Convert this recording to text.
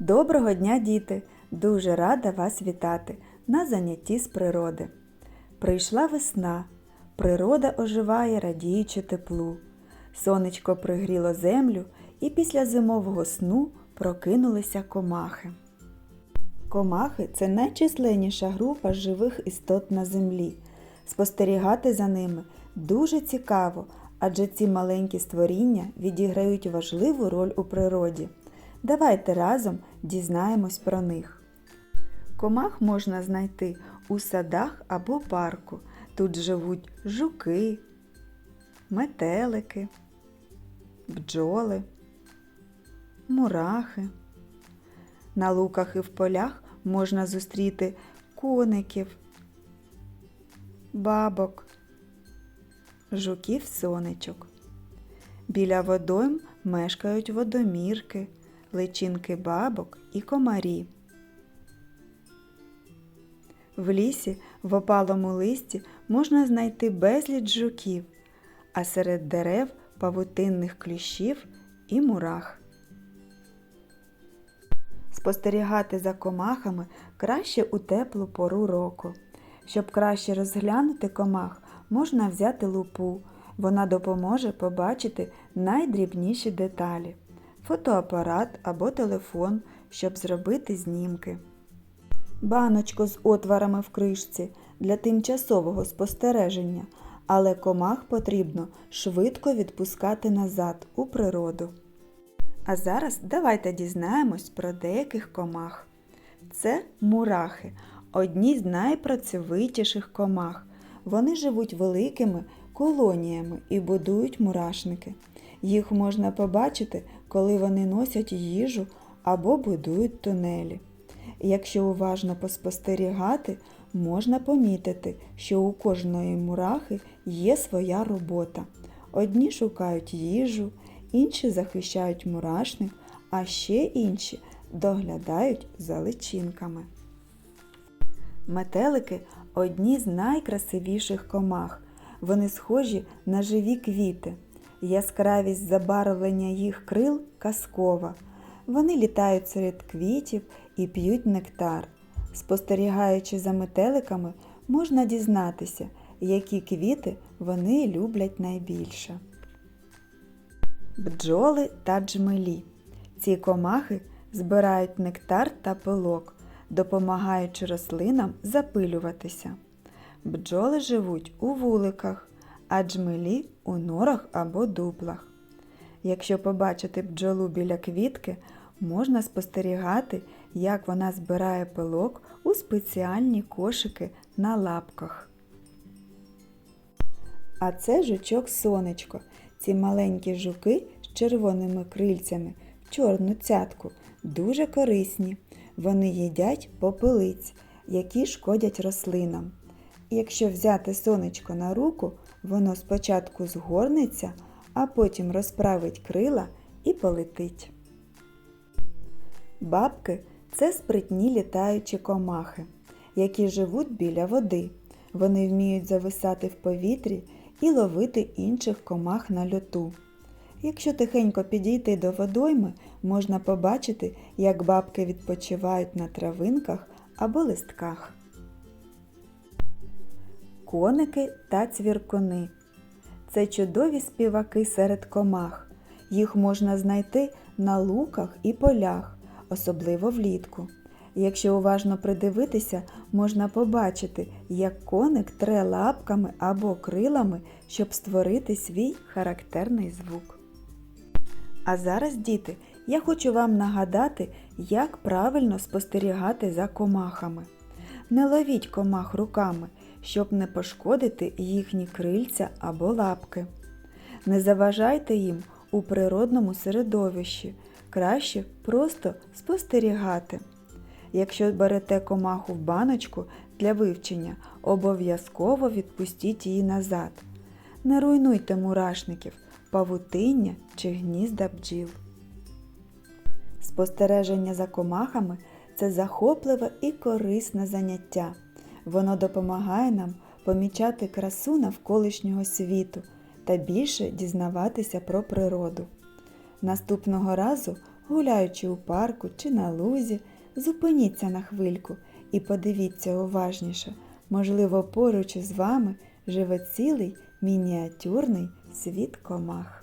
Доброго дня, діти! Дуже рада вас вітати на занятті з природи. Прийшла весна, природа оживає, радіючи теплу. Сонечко пригріло землю, і після зимового сну прокинулися комахи. Комахи це найчисленніша група живих істот на землі. Спостерігати за ними дуже цікаво, адже ці маленькі створіння відіграють важливу роль у природі. Давайте разом дізнаємось про них. Комах можна знайти у садах або парку. Тут живуть жуки, метелики, бджоли, мурахи. На луках і в полях можна зустріти коників, бабок, жуків сонечок. Біля водойм мешкають водомірки, личинки бабок і комарі. В лісі в опалому листі можна знайти безліч жуків, а серед дерев павутинних кліщів і мурах. Спостерігати за комахами краще у теплу пору року. Щоб краще розглянути комах, можна взяти лупу. Вона допоможе побачити найдрібніші деталі, фотоапарат або телефон, щоб зробити знімки. Баночку з отворами в кришці для тимчасового спостереження, але комах потрібно швидко відпускати назад у природу. А зараз давайте дізнаємось про деяких комах. Це мурахи, одні з найпрацьовитіших комах. Вони живуть великими колоніями і будують мурашники. Їх можна побачити, коли вони носять їжу або будують тунелі. Якщо уважно поспостерігати, можна помітити, що у кожної мурахи є своя робота. Одні шукають їжу, інші захищають мурашник, а ще інші доглядають за личинками. Метелики одні з найкрасивіших комах. Вони схожі на живі квіти. Яскравість забарвлення їх крил казкова. Вони літають серед квітів і п'ють нектар. Спостерігаючи за метеликами, можна дізнатися, які квіти вони люблять найбільше. Бджоли та джмелі. Ці комахи збирають нектар та пилок, допомагаючи рослинам запилюватися. Бджоли живуть у вуликах, а джмелі у норах або дуплах. Якщо побачити бджолу біля квітки, можна спостерігати, як вона збирає пилок у спеціальні кошики на лапках. А це жучок сонечко. Ці маленькі жуки з червоними крильцями в чорну цятку дуже корисні. Вони їдять попелиць, які шкодять рослинам. Якщо взяти сонечко на руку, воно спочатку згорнеться, а потім розправить крила і полетить. Бабки це спритні літаючі комахи, які живуть біля води. Вони вміють зависати в повітрі і ловити інших комах на льоту. Якщо тихенько підійти до водойми, можна побачити, як бабки відпочивають на травинках або листках. Коники та цвіркуни. Це чудові співаки серед комах. Їх можна знайти на луках і полях, особливо влітку. Якщо уважно придивитися, можна побачити, як коник тре лапками або крилами, щоб створити свій характерний звук. А зараз, діти, я хочу вам нагадати, як правильно спостерігати за комахами. Не ловіть комах руками, щоб не пошкодити їхні крильця або лапки. Не заважайте їм у природному середовищі, краще просто спостерігати. Якщо берете комаху в баночку для вивчення, обов'язково відпустіть її назад. Не руйнуйте мурашників, павутиння чи гнізда бджіл. Спостереження за комахами це захопливе і корисне заняття. Воно допомагає нам помічати красу навколишнього світу та більше дізнаватися про природу. Наступного разу Гуляючи у парку чи на лузі, зупиніться на хвильку і подивіться уважніше. Можливо, поруч із вами живе цілий мініатюрний світ комах.